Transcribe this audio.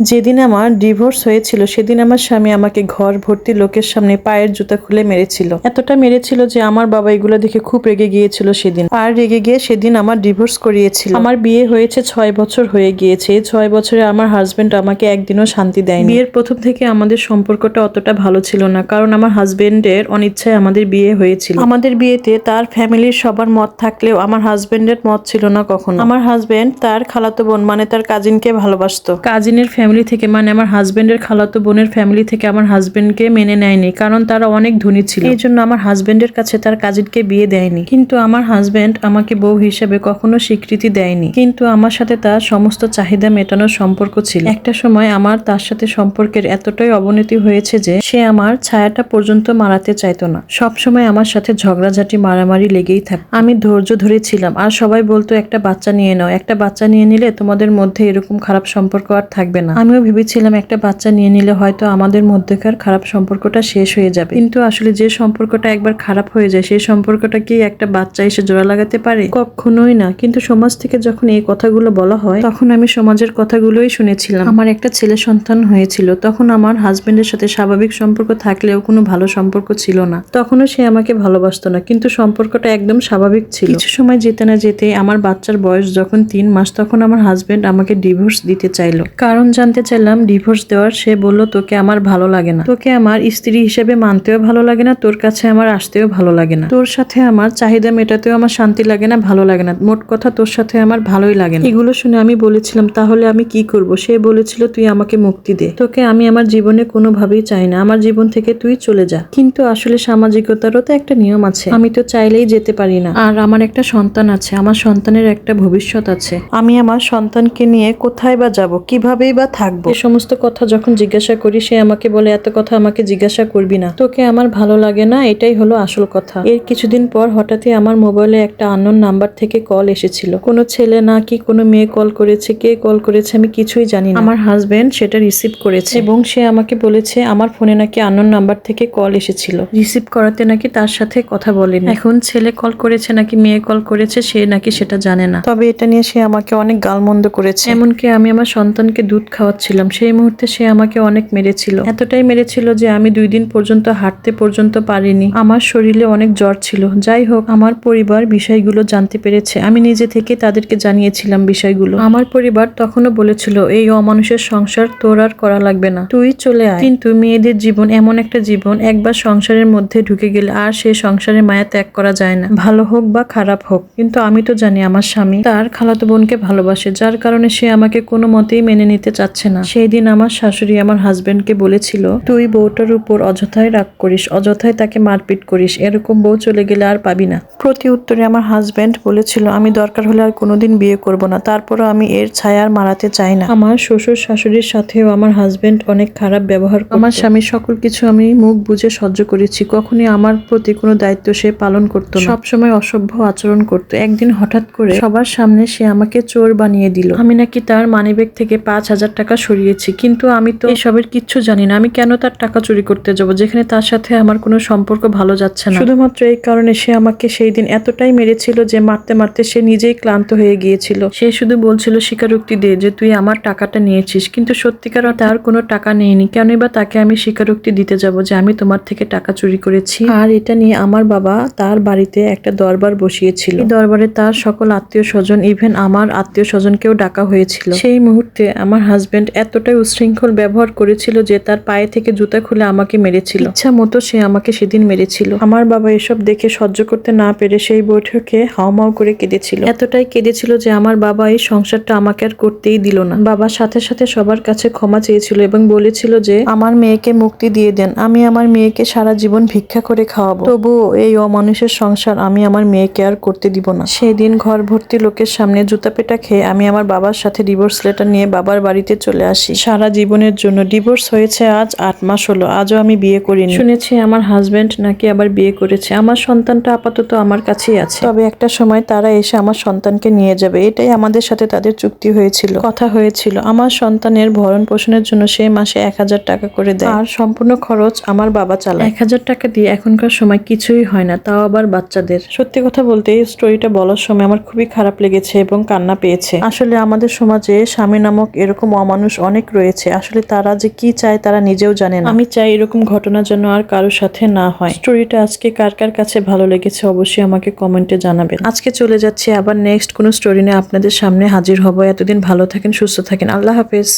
যেদিন আমার ডিভোর্স হয়েছিল, সেদিন আমার স্বামী আমাকে ঘর ভর্তি লোকের সামনে পায়ের জুতা খুলে মেরেছিল। এতটা মেরেছিল যে আমার বাবা এগুলো দেখে খুব রেগে গিয়েছিল সেদিন। আর রেগে গিয়ে সেদিন আমার ডিভোর্স করিয়েছিল। আমার বিয়ে হয়েছে ছয় বছর হয়ে গিয়েছে। ছয় বছরে আমার হাজবেন্ড আমাকে একদিনও শান্তি দেয়নি। বিয়ের প্রথম থেকে আমাদের সম্পর্কটা অতটা ভালো ছিল না, কারণ আমার হাজবেন্ডের অনিচ্ছায় আমাদের বিয়ে হয়েছিল। আমাদের বিয়েতে তার ফ্যামিলির সবার মত থাকলেও আমার হাজবেন্ডের মত ছিল না কখনো। আমার হাজবেন্ড তার খালাতো বোন মানে তার কাজিনকে ভালোবাসতো। কাজিনের থেকে মানে আমার হাজবেন্ডের খালাতো বোনের ফ্যামিলি থেকে আমার হাজবেন্ডকে মেনে নেয়নি, কারণ তারা অনেক ধনী ছিল। এই জন্য আমার হাজবেন্ডের কাছে তার কাজিনকে বিয়ে দেয়নি। কিন্তু আমার হাজবেন্ড আমাকে বউ হিসেবে কখনো স্বীকৃতি দেয়নি। কিন্তু আমার সাথে তার সমস্ত চাহিদা মেটানোর সম্পর্ক ছিল। একটা সময় আমার তার সাথে সম্পর্কের এতটাই অবনতি হয়েছে যে, সে আমার ছায়াটা পর্যন্ত মারাতে চাইতো না। সব সময় আমার সাথে ঝগড়াঝাটি, মারামারি লেগেই থাক আমি ধৈর্য ধরেছিলাম আর সবাই বলতো, একটা বাচ্চা নিয়ে নাও। একটা বাচ্চা নিয়ে নিলে তোমাদের মধ্যে এরকম খারাপ সম্পর্ক আর থাকবে না। আমিও ভেবেছিলাম একটা বাচ্চা নিয়ে নিলে হয়তো আমাদের মধ্যেকার খারাপ সম্পর্কটা শেষ হয়ে যাবে। কিন্তু আসলে যে সম্পর্কটা একবার খারাপ হয়ে যায়, সেই সম্পর্কটা কি একটা বাচ্চা এসে জোড়া লাগাতে পারে? কখনোই না। কিন্তু সমাজ থেকে যখন এই কথাগুলো বলা হয়, তখন আমি সমাজের কথাগুলোই শুনেছিলাম। আমার একটা ছেলে সন্তান হয়েছিল। তখন আমার হাজবেন্ডের সাথে স্বাভাবিক সম্পর্ক থাকলেও কোনো ভালো সম্পর্ক ছিল না। তখনও সে আমাকে ভালোবাসতো না। কিন্তু সম্পর্কটা একদম স্বাভাবিক ছিল। কিছু সময় যেতে না যেতে আমার বাচ্চার বয়স যখন তিন মাস, তখন আমার হাজবেন্ড আমাকে ডিভোর্স দিতে চাইলো। কারণ জানতে চাইলাম ডিভোর্স দেওয়ার, সে বলল, তোকে আমার ভালো লাগে না। তোকে আমার স্ত্রী হিসেবে মানতেও ভালো লাগে না, তোর কাছে আমার আসতেও ভালো লাগে না। তোর সাথে আমার চাহিদা মেটাতেও আমার শান্তি লাগে না, ভালো লাগে না। মোট কথা, তোর সাথে আমার ভালোই লাগে না। এগুলো শুনে আমি বলেছিলাম, তাহলে আমি কি করব? সে বলেছিল, তুই আমাকে মুক্তি দে। তোকে আমি আমার জীবনে কোনোভাবেই চাই না। আমার জীবন থেকে তুই চলে যা। কিন্তু আসলে সামাজিকতারও তো একটা নিয়ম আছে। আমি তো চাইলেই যেতে পারি না। আর আমার একটা সন্তান আছে। আমার সন্তানের একটা ভবিষ্যৎ আছে। আমি আমার সন্তানকে নিয়ে কোথায় বা যাব? কিভাবেই বা থাকব। সমস্ত কথা যখন জিজ্ঞাসা করি, সে আমাকে বলে, এত কথা আমাকে জিজ্ঞাসা করবি না। তোকে আমার ভালো লাগে না, এটাই হলো আসল কথা। এর কিছুদিন পর হঠাৎই আমার মোবাইলে একটা আননোন নাম্বার থেকে কল এসেছিল। কোনো ছেলে না কি কোনো মেয়ে কল করেছে, কে কল করেছে আমি কিছুই জানি না। আমার হাজবেন্ড সেটা রিসিভ করেছে এবং সে আমাকে বলেছে, আমার ফোনে নাকি আননোন নাম্বার থেকে কল এসেছিল। রিসিভ করাতে নাকি তার সাথে কথা বলেনি। এখন ছেলে কল করেছে নাকি মেয়ে কল করেছে, সে নাকি সেটা জানে না। তবে এটা নিয়ে সে আমাকে অনেক গালমন্দ করেছে। এমনকি আমি আমার সন্তানকে দুধ খাওয়াচ্ছিলাম, সেই মুহূর্তে সে আমাকে অনেক মেরেছিল। এতটাই মেরেছিল যে আমি দুই দিন পর্যন্ত হাঁটতে পর্যন্ত পারিনি। আমার শরীরে অনেক জ্বর ছিল। যাই হোক, আমার পরিবার বিষয়গুলো জানতে পেরেছে। আমি নিজে থেকে তাদেরকে জানিয়েছিলাম বিষয়গুলো। আমার পরিবার তখনও বলেছিল, এই অমানুষের সংসার তোর আর করা লাগবে না। তুই চলে আয়। কিন্তু মেয়েদের জীবন এমন একটা জীবন, একবার সংসারের মধ্যে ঢুকে গেলে আর সেই সংসারের মায়া ত্যাগ করা যায় না। ভালো হোক বা খারাপ হোক, কিন্তু আমি তো জানি আমার স্বামী তার খালাতো বোনকে ভালোবাসে, যার কারণে সে আমাকে কোনো মতেই মেনে নিতে চাচ্ছে না। সেই দিন আমার শাশুড়ি আমার হাজবেন্ডকে বলেছিল, তুই বউটার উপর অযথায় রাগ করিস, অযথায় তাকে মারপিট করিস, এরকম বউ চলে গেলে আর পাবি না। প্রতি উত্তরে আমার হাজবেন্ড বলেছিল, আমি দরকার হলে আর কোনোদিন বিয়ে করব না, তারপরও আমি এর ছায়া আর মারাতে চাই না। আমার শ্বশুর শাশুড়ির সাথেও আমার হাজবেন্ড অনেক খারাপ ব্যবহার। আমার স্বামীর সকল কিছু আমি মুখ বুঝে সহ্য করেছি, কখনই আমার প্রতি কোনো দায়িত্ব সে পালন করতো সবসময় অসভ্য আচরণ করতো। একদিন হঠাৎ করে সবার সামনে সে আমাকে চোর বানিয়ে দিল। আমি নাকি তার মানিব্যাগ থেকে পাঁচ হাজার টাকা সরিয়েছি কিন্তু আমি তো এসবের কিচ্ছু জানি না। আমি কেন তার টাকা চুরি করতে যাব যেখানে তার সাথে আমার কোনো সম্পর্ক ভালো যাচ্ছে না? শুধুমাত্র এই কারণে সে আমাকে সেই দিন এতটাই মেরেছিল যে মারতে মারতে সে নিজেই ক্লান্ত হয়ে গিয়েছিল। সে শুধু বলছিল স্বীকারোক্তি দে যে তুই আমার টাকাটা নিয়েছিস। কিন্তু সত্যিকার তার কোনো টাকা নেয়নি কেনই বা তাকে আমি স্বীকারোক্তি দিতে যাব যে আমি তোমার থেকে টাকা চুরি করেছি? আর এটা নিয়ে আমার বাবা তার বাড়িতে একটা দরবার বসিয়েছিল। এই দরবারে তার সকল আত্মীয় স্বজন ইভেন আমার আত্মীয় স্বজনকেও ডাকা হয়েছিল। সেই মুহূর্তে আমার হাজবেন্ড এতটাই উশৃঙ্খল ব্যবহার করেছিল যে তার পায়ে থেকে জুতা খুলে আমাকে মেরেছিল। ইচ্ছা মতো সে আমাকে সেদিন মেরেছিল। আমার বাবা এসব দেখে সহ্য করতে না পেরে সেই বৈঠকে হাওমাও করে কেঁদেছিল। এতটাই কেঁদেছিল যে আমার বাবা এই সংসারটা আমাকে আর করতেই দিল না। বাবা সাথে সাথে সবার কাছে ক্ষমা চেয়েছিল এবং বলেছিল যে, আমার মেয়েকে মুক্তি দিয়ে দেন। আমি আমার মেয়েকে সারা জীবন ভিক্ষা করে খাওয়াবো। তবুও এই অমানুষের সংসার আমি আমার মেয়েকে আর করতে দিব না। সেই দিন ঘর ভর্তি লোকের সামনে জুতা পেটা খেয়ে আমি আমার বাবার সাথে ডিভোর্স লেটার নিয়ে বাবার বাড়িতে চলে আসি। সারা জীবনের জন্য ডিভোর্স হয়েছে আজ আট মাস হলো আজও আমি বিয়ে করিনি। শুনেছি আমার হাজবেন্ড নাকি আবার বিয়ে করেছে। আমার সন্তানটা আপাতত আমার কাছেই আছে। তবে একটা সময় তারা এসে আমার সন্তানকে নিয়ে যাবে। এটাই আমাদের সাথে তাদের চুক্তি হয়েছিল। কথা হয়েছিল। আমার সন্তানের ভরণ পোষণের জন্য সে মাসে এক হাজার টাকা করে দেয়। আর সম্পূর্ণ খরচ আমার বাবা চালায়। এক হাজার টাকা দিয়ে এখনকার সময় কিছুই হয় না তাও আবার বাচ্চাদের। সত্যি কথা বলতে এই স্টোরিটা বলার সময় আমার খুবই খারাপ লেগেছে এবং কান্না পেয়েছে। আসলে আমাদের সমাজে স্বামী নামক এরকম অমানুষ অনেক রয়েছে আসলে তারা যে কি চায় তারা নিজেও জানে না। আমি চাই এরকম ঘটনা যেন আর কারোর সাথে না হয়। স্টোরিটা আজকে কার কার কাছে ভালো লেগেছে অবশ্যই আমাকে কমেন্টে জানাবেন। আজকে চলে যাচ্ছি আবার নেক্সট কোনো স্টোরি নিয়ে আপনাদের সামনে হাজির হব। এতদিন ভালো থাকেন সুস্থ থাকেন। আল্লাহ হাফেজ।